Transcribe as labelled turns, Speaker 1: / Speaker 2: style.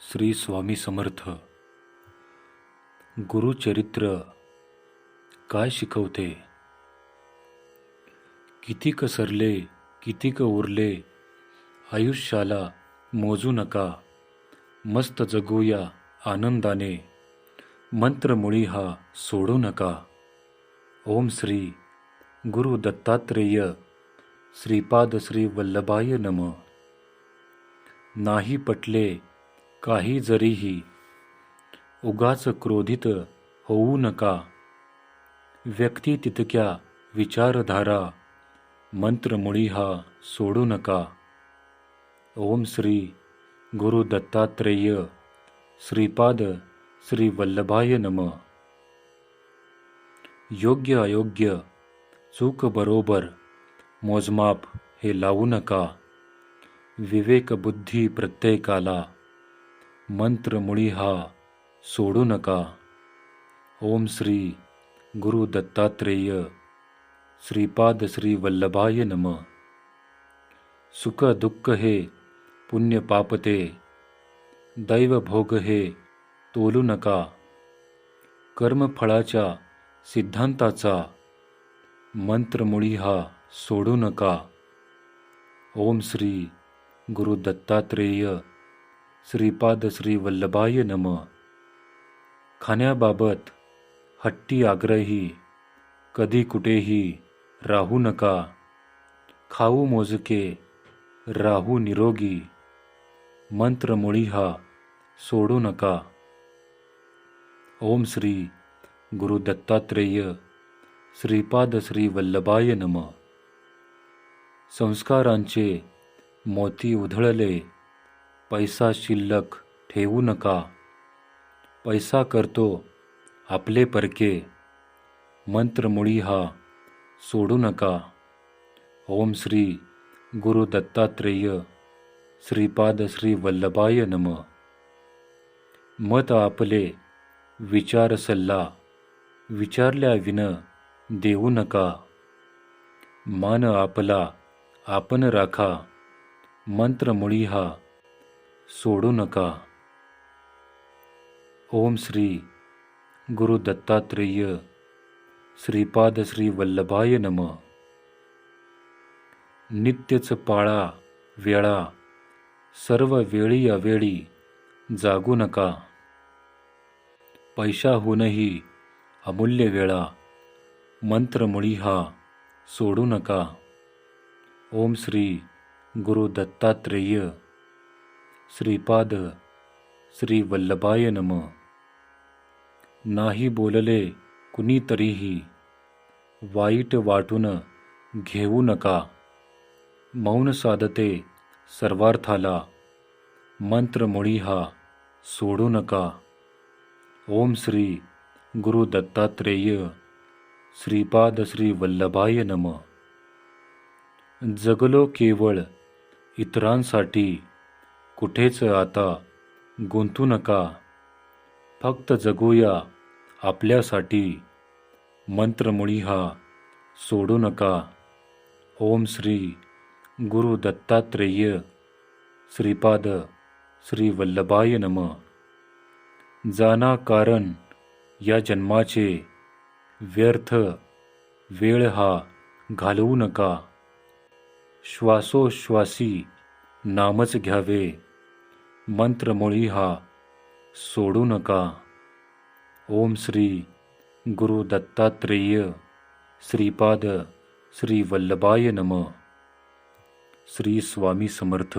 Speaker 1: श्री स्वामी समर्थ. गुरुचरित्र काय शिकवते? कितीक सरले कितीक उरले आयुष्याला मोजू नका. मस्त जगूया आनंदाने मंत्रमुळी हा सोडू नका. ओम श्री गुरु दत्तात्रेय श्रीपाद श्री वल्लभाय नम. नाही पटले काही जरीही उगाच क्रोधित होऊ नका. व्यक्ती तितक्या विचारधारा मंत्रमुळी हा सोडू नका. ओम श्री गुरु दत्तात्रेय श्रीपाद श्री वल्लभाय नम. योग्य अयोग्य चूक बरोबर मोजमाप हे लावू नका. विवेक बुद्धी प्रत्येकाला मंत्रमुळी हा सोडू नका. ओम श्री गुरु दत्तात्रेय श्रीपाद श्री वल्लभाय नम. सुख दुःख हे पुण्य पापते दैव भोग हे तोलू नका. कर्मफळाच्या सिद्धांताचा. मंत्रमुळी हा सोडू नका. ओम श्री गुरु दत्तात्रेय श्रीपाद श्री वल्लभाय नम. खाण्याबाबत हट्टी आग्रही कधी कुठेही राहू नका. खाऊ मोजके राहू निरोगी. मंत्रमुळी हा सोडू नका. ओम श्री गुरु दत्तात्रेय श्रीपाद श्री वल्लभाय नम. संस्कारांचे मोती उधळले पैसा शिल्लक ठेवू नका. पैसा करतो आपले परके. मंत्रमुळी हा सोडू नका. ओम श्री गुरु दत्तात्रेय श्रीपाद श्री वल्लभाय नम. मत आपले विचार सल्ला. विचारल्याविन देऊ नका. मान आपला आपण राखा. मंत्रमुळी हा सोडू नका. ओम श्री गुरु दत्तात्रेय श्रीपाद श्री वल्लभाय नम. नित्यच पाळा वेळा सर्व वेळी अवेळी जागू नका. पैशाहूनही अमूल्य वेळा मंत्रमुळी हा सोडू नका. ओम श्री गुरु दत्तात्रेय श्रीपाद श्री वल्लभाय नम। नाही बोलले कुणीतरीही वाईट वाटून घेऊ नका। मौन साधते सर्वार्थाला मंत्रमुळी हा सोडू नका। ओम श्री गुरु दत्तात्रेय श्रीपाद श्री वल्लभाय नम। जगलो केवळ इतरांसाठी कुठेच आता गुंतू नका. फक्त जगूया आपल्यासाठी. मंत्रमुळी हा सोडू नका. ओम श्री गुरु दत्तात्रेय. श्रीपाद श्री वल्लभाय नम. जाना कारण या जन्माचे व्यर्थ वेळ हा घालवू नका. श्वासोश्वासी नामच घ्यावे. मंत्रमुळी हा. सोडू नका. ओम श्री गुरु दत्तात्रेय श्रीपाद श्री वल्लभाय नम. श्री स्वामी समर्थ.